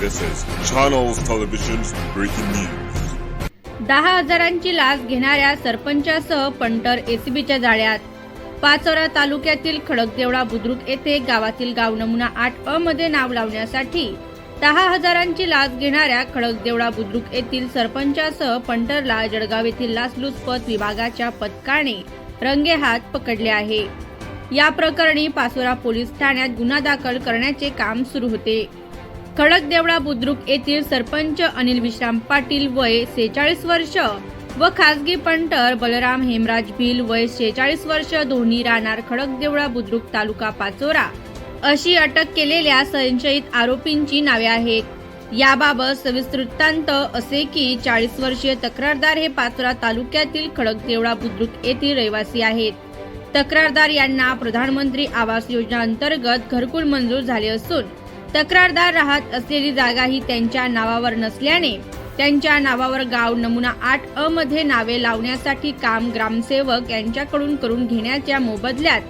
This is Channels Television's breaking news. दहा हजारांची लाच घेणाऱ्या सरपंचासह पंटर एसीबीच्या जाळ्यात. पाचोरा तालुक्यातील खडकदेवळा बुद्रुक येथे गावातील गाव नमुना आठ अ मध्ये नाव लावण्यासाठी दहा हजारांची लाच घेणाऱ्या खडकदेवळा बुद्रुक येथील सरपंचासह पंटरला जळगाव येथील लाचलुचपत विभागाच्या पथकाने रंगेहात पकडले आहे. या प्रकरणी पाचोरा पोलीस ठाण्यात गुन्हा दाखल करण्याचे काम सुरू होते. खडकदेवळा बुद्रुक येथील सरपंच अनिल विश्राम पाटील वय सेहेचाळीस वर्ष व खासगी पंटर बलराम हेमराज भिल वय शेहेचाळीस वर्ष दोन्ही राहणार खडकदेवळा बुद्रुक तालुका पाचोरा. अशी अटक केलेल्या संशयित आरोपींची नावे आहेत. याबाबत सविस्तर वृत्तांत असे की चाळीस वर्षीय तक्रारदार हे पाचोरा तालुक्यातील खडकदेवळा बुद्रुक येथील रहिवासी आहेत. तक्रारदार यांना प्रधानमंत्री आवास योजना अंतर्गत घरकुल मंजूर झाले असून तक्रारदार राहत असलेली जागा ही त्यांच्या नावावर नसल्याने त्यांच्या नावावर गाव नमुना आठ अ मध्ये नावे लावण्यासाठी काम ग्रामसेवक यांच्याकडून करून घेण्याच्या मोबदल्यात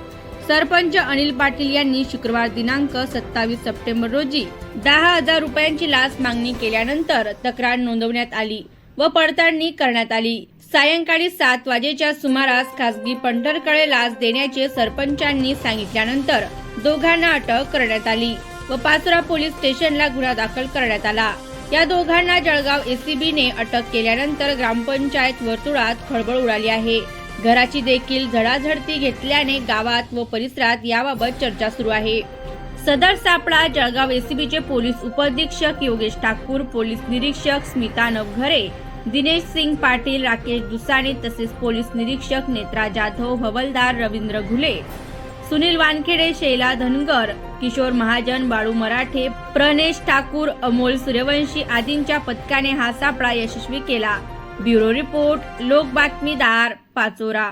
सरपंच अनिल पाटील यांनी शुक्रवार दिनांक सत्तावीस सप्टेंबर रोजी दहा हजार रुपयांची लाच मागणी केल्यानंतर तक्रार नोंदवण्यात आली व पडताळणी करण्यात आली. सायंकाळी सात वाजेच्या सुमारास खासगी पंढरकडे लाच देण्याचे सरपंचांनी सांगितल्यानंतर दोघांना अटक करण्यात आली. व पाचोरा पोलीस स्टेशनला गुन्हा दाखल करण्यात आला. या दोघांना जळगाव एसीबीने अटक केल्यानंतर ग्रामपंचायत वर्तुळात खळबळ उडाली आहे. घराची देखील झडाझडती घेतल्याने गावात व परिसरात याबाबत चर्चा सुरू आहे. सदर सापळा जळगाव एसीबीचे पोलीस उपअधीक्षक योगेश ठाकूर पोलीस निरीक्षक स्मिता नवघरे दिनेश सिंग पाटील राकेश दुसाने तसेच पोलीस निरीक्षक नेत्रा जाधव हवलदार रवींद्र घुले सुनील वानखेडे शैला धनगर किशोर महाजन बाळू मराठे प्रणेश ठाकूर अमोल सूर्यवंशी आदींच्या पथकाने हा सापळा यशस्वी केला. ब्युरो रिपोर्ट लोक बातमीदार पाचोरा.